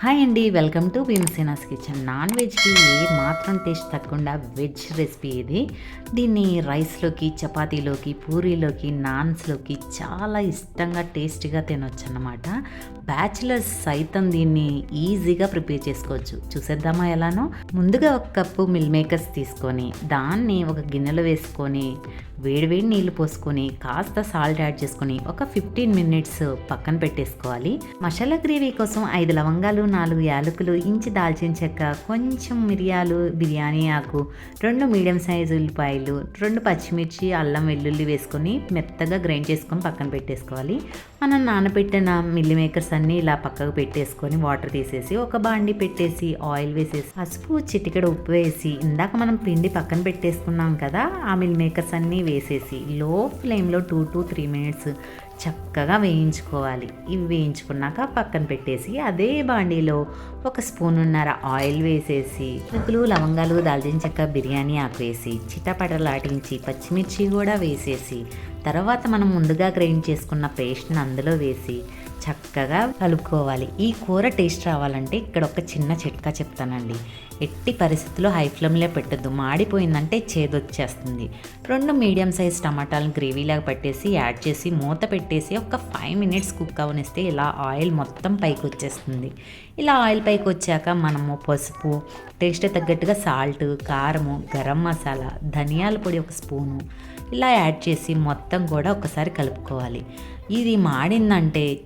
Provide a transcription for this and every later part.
Hi అండి welcome to Bheemasena's kitchen. Non వెజ్కి ఏ మాత్రం టేస్ట్ తగ్గకుండా వెజ్ రెసిపీ ఇది. దీన్ని రైస్లోకి చపాతీలోకి పూరీలోకి నాన్స్లోకి చాలా ఇష్టంగా టేస్టీగా తినొచ్చు అన్నమాట బ్యాచిలర్స్ సైతం దీన్ని ఈజీగా ప్రిపేర్ చేసుకోవచ్చు. చూసేద్దామా ఎలానో? ముందుగా ఒక కప్పు మిల్ మేకర్స్ తీసుకొని దాన్ని ఒక గిన్నెలో వేసుకొని వేడివేడి నీళ్ళు పోసుకొని కాస్త సాల్ట్ యాడ్ చేసుకొని ఒక ఫిఫ్టీన్ మినిట్స్ పక్కన పెట్టేసుకోవాలి. మసాలా గ్రేవీ కోసం ఐదు లవంగాలు నాలుగు యాలకులు ఇంచి దాల్చిన చెక్క కొంచెం మిరియాలు బిర్యానీ ఆకు రెండు మీడియం సైజు ఉల్లిపాయలు రెండు పచ్చిమిర్చి అల్లం వెల్లుల్లి వేసుకొని మెత్తగా గ్రైండ్ చేసుకొని పక్కన పెట్టేసుకోవాలి. మనం నానబెట్టిన మిల్లి మేకర్స్ అన్నీ ఇలా పక్కకు పెట్టేసుకొని వాటర్ తీసేసి ఒక బాండి పెట్టేసి ఆయిల్ వేసేసి పసుపు చిటికెడ ఉప్పు వేసి ఇందాక మనం పిండి పక్కన పెట్టేసుకున్నాం కదా ఆ మిల్ మేకర్స్ అన్నీ వేసేసి లో ఫ్లేమ్లో టూ టు త్రీ మినిట్స్ చక్కగా వేయించుకోవాలి. ఇవి వేయించుకున్నాక పక్కన పెట్టేసి అదే బాండీలో ఒక స్పూనున్నర ఆయిల్ వేసేసి చెక్కులు లవంగాలు దాల్చిన చెక్క బిర్యానీ ఆకు వేసి చిటపటలాటించి పచ్చిమిర్చి కూడా వేసేసి తర్వాత మనం ముందుగా గ్రైండ్ చేసుకున్న పేస్ట్ని అందులో వేసి చక్కగా కలుపుకోవాలి. ఈ కూర టేస్ట్ రావాలంటే ఇక్కడ ఒక చిన్న చిట్కా చెప్తానండి. ఎట్టి పరిస్థితుల్లో హై ఫ్లేమ్లో పెట్టద్దు. మాడిపోయిందంటే చేదొచ్చేస్తుంది. రెండు మీడియం సైజ్ టమాటాలను గ్రేవీలాగా పట్టేసి యాడ్ చేసి మూత పెట్టేసి ఒక ఫైవ్ మినిట్స్ కుక్ అవనిస్తే ఇలా ఆయిల్ మొత్తం పైకి వచ్చేస్తుంది. ఇలా ఆయిల్ పైకి వచ్చాక మనము పసుపు టేస్ట్ తగ్గట్టుగా సాల్ట్ కారము గరం మసాలా ధనియాల పొడి ఒక స్పూను ఇలా యాడ్ చేసి మొత్తం కూడా ఒకసారి కలుపుకోవాలి. ఇది మాడిందంటే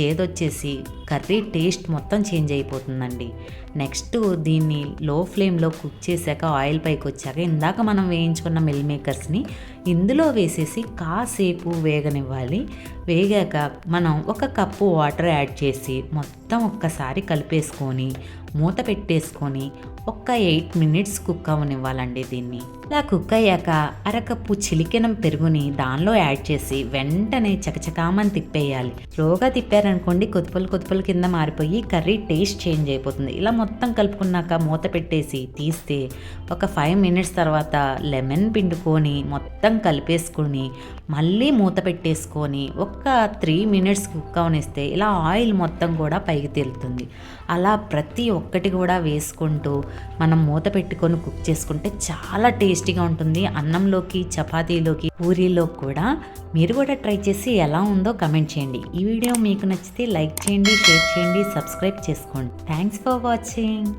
చేదొచ్చేసి కర్రీ టేస్ట్ మొత్తం చేంజ్ అయిపోతుందండి. నెక్స్ట్ దీన్ని లో ఫ్లేమ్లో కుక్ చేశాక ఆయిల్ పైకి వచ్చాక ఇందాక మనం వేయించుకున్న మిల్ మేకర్స్ని ఇందులో వేసేసి కాసేపు వేగనివ్వాలి. వేగాక మనం ఒక కప్పు వాటర్ యాడ్ చేసి మొత్తం ఒక్కసారి కలిపేసుకొని మూత పెట్టేసుకొని ఒక్క ఎయిట్ మినిట్స్ కుక్ అవనివ్వాలండి దీన్ని. ఇలా కుక్ అయ్యాక అరకప్పు చిలికెనం పెరుగుని దానిలో యాడ్ చేసి వెంటనే చకచకామని తిప్పేయాలి. స్లోగా తిప్పారనుకోండి కొతుపలు కొతుపలు కింద మారిపోయి కర్రీ టేస్ట్ చేంజ్ అయిపోతుంది. ఇలా మొత్తం కలుపుకున్నాక మూత పెట్టేసి తీస్తే ఒక ఫైవ్ మినిట్స్ తర్వాత లెమన్ పిండుకొని మొత్తం కలిపేసుకొని మళ్ళీ మూత పెట్టేసుకొని ఒక త్రీ మినిట్స్ కుక్ అవనిస్తే ఇలా ఆయిల్ మొత్తం కూడా పైకి తేలుతుంది. అలా ప్రతి ఒక్కటి కూడా వేసుకుంటూ మనం మూత పెట్టుకొని కుక్ చేసుకుంటే చాలా టేస్టీగా ఉంటుంది. అన్నంలోకి చపాతీలోకి పూరీలోకి కూడా. మీరు కూడా ట్రై చేసి ఎలా ఉందో కమెంట్ చేయండి. ఈ వీడియో మీకు నచ్చితే లైక్ చేయండి షేర్ చేయండి సబ్స్క్రైబ్ చేసుకోండి. Thanks for watching.